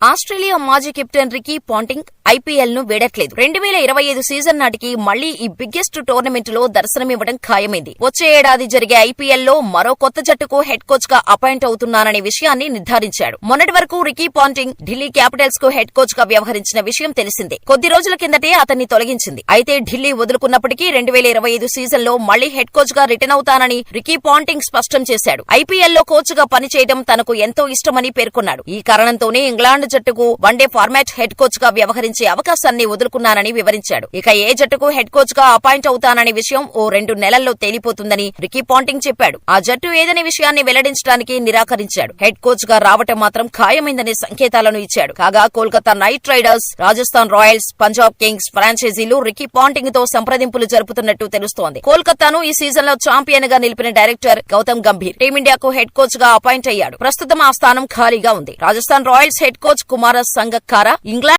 Australia మాజీ captain Ricky Ponting ఐపీఎల్ను వీడట్లేదు. రెండు వేల ఇరవై ఐదు సీజన్ నాటికి మళ్ళీ ఈ బిగ్గెస్ట్ టోర్నమెంట్లో దర్శనమివ్వడం ఖాయమైంది. వచ్చే ఏడాది జరిగే ఐపీఎల్లో మరో కొత్త జట్టుకు హెడ్ కోచ్గా అపాయింట్ అవుతున్నాననే విషయాన్ని నిర్ధారించాడు. మొన్నటి వరకు రికీ పాంటింగ్ ఢిల్లీ క్యాపిటల్స్కు హెడ్ కోచ్గా వ్యవహరించిన విషయం తెలిసిందే. కొద్ది రోజుల కిందటే అతన్ని తొలగించింది. అయితే ఢిల్లీ వదులుకున్నప్పటికీ రెండు వేల ఇరవై ఐదు సీజన్లో మళ్ళీ హెడ్ కోచ్గా రిటర్న్ అవుతానని రికీ పాంటింగ్ స్పష్టం చేశాడు. ఐపీఎల్లో కోచ్గా పనిచేయడం తనకు ఎంతో ఇష్టమని పేర్కొన్నాడు. ఈ కారణంతోనే ఇంగ్లాండ్ జట్టుకు వన్డే ఫార్మాట్ హెడ్ కోచ్గా వ్యవహరించే అవకాశాన్ని వదులుకున్నానని వివరించాడు. ఇక ఏ జట్టుకు హెడ్ కోచ్గా అపాయింట్ అవుతాననే విషయం ఓ రెండు నెలల్లో తేలిపోతుందని రికీ పాంటింగ్ చెప్పాడు. ఆ జట్టు ఏదనే విషయాన్ని వెల్లడించడానికి నిరాకరించాడు. హెడ్ కోచ్గా రావటం మాత్రం ఖాయమైందనే సంకేతాలను ఇచ్చాడు. కాగా Kolkata Knight Riders Rajasthan Royals Punjab Kings ఫ్రాంచైజీలు Ricky పాంటింగ్తో సంప్రదింపులు జరుపుతున్నట్టు తెలుస్తోంది. కోల్కతాను ఈ సీజన్లో ఛాంపియన్గా నిలిపిన డైరెక్టర్ గౌతమ్ గంభీర్ టీమిండియాకు హెడ్ కోచ్గా అపాయింట్ అయ్యాడు. ప్రస్తుతం ఆ స్థానం ఖాళీగా ఉంది. Rajasthan Royals head coach Kumar Sangakkara England